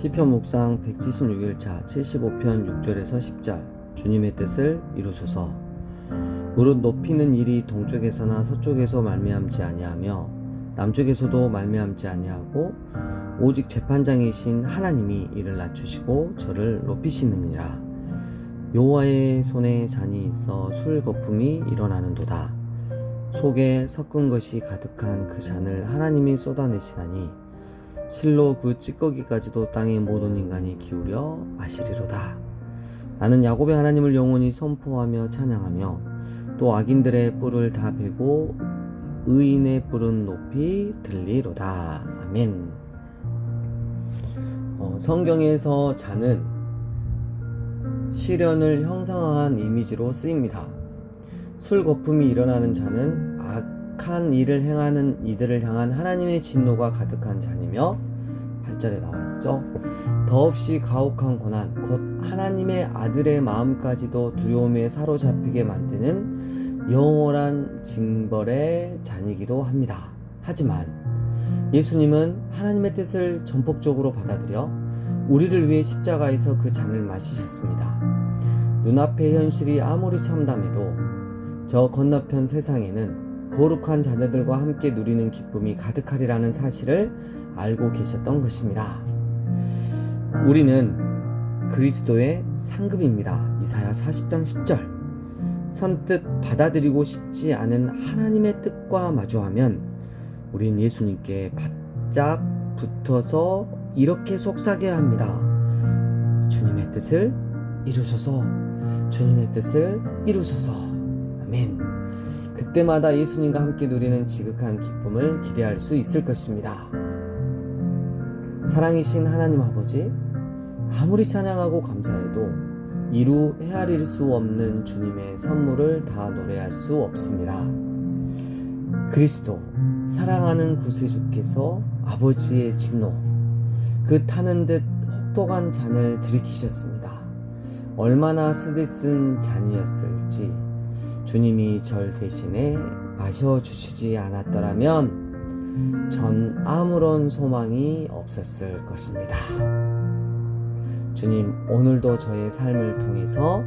시편 묵상 176일차 75편 6절에서 10절 주님의 뜻을 이루소서. 무릇 높이는 일이 동쪽에서나 서쪽에서 말미암지 아니하며 남쪽에서도 말미암지 아니하고 오직 재판장이신 하나님이 이를 낮추시고 저를 높이시느니라. 여호와의 손에 잔이 있어 술 거품이 일어나는도다. 속에 섞은 것이 가득한 그 잔을 하나님이 쏟아내시나니 실로 그 찌꺼기까지도 땅의 모든 인간이 기울여 마시리로다. 나는 야곱의 하나님을 영원히 선포하며 찬양하며 또 악인들의 뿔을 다 베고 의인의 뿔은 높이 들리로다. 아멘. 어, 성경에서 잔은 시련을 형상화한 이미지로 쓰입니다. 술 거품이 일어나는 잔은 악한 일을 행하는 이들을 향한 하나님의 진노가 가득한 잔이며 8절에 나와 있죠. 더없이 가혹한 고난, 곧 하나님의 아들의 마음까지도 두려움에 사로잡히게 만드는 영원한 징벌의 잔이기도 합니다. 하지만 예수님은 하나님의 뜻을 전폭적으로 받아들여 우리를 위해 십자가에서 그 잔을 마시셨습니다. 눈앞의 현실이 아무리 참담해도 저 건너편 세상에는 거룩한 자녀들과 함께 누리는 기쁨이 가득하리라는 사실을 알고 계셨던 것입니다. 우리는 그리스도의 상급입니다. 이사야 40장 10절. 선뜻 받아들이고 싶지 않은 하나님의 뜻과 마주하면 우린 예수님께 바짝 붙어서 이렇게 속삭여야 합니다. 주님의 뜻을 이루소서, 주님의 뜻을 이루소서. 아멘. 그때마다 예수님과 함께 누리는 지극한 기쁨을 기대할 수 있을 것입니다. 사랑이신 하나님 아버지, 아무리 찬양하고 감사해도 이루 헤아릴 수 없는 주님의 선물을 다 노래할 수 없습니다. 그리스도, 사랑하는 구세주께서 아버지의 진노, 그 타는 듯 혹독한 잔을 들이키셨습니다. 얼마나 쓰디쓴 잔이었을지 주님이 절 대신에 마셔주시지 않았더라면 전 아무런 소망이 없었을 것입니다. 주님, 오늘도 저의 삶을 통해서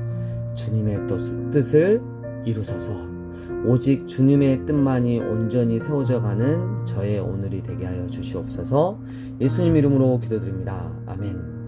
주님의 또- 뜻을 이루소서. 오직 주님의 뜻만이 온전히 세워져 가는 저의 오늘이 되게 하여 주시옵소서. 예수님 이름으로 기도드립니다. 아멘.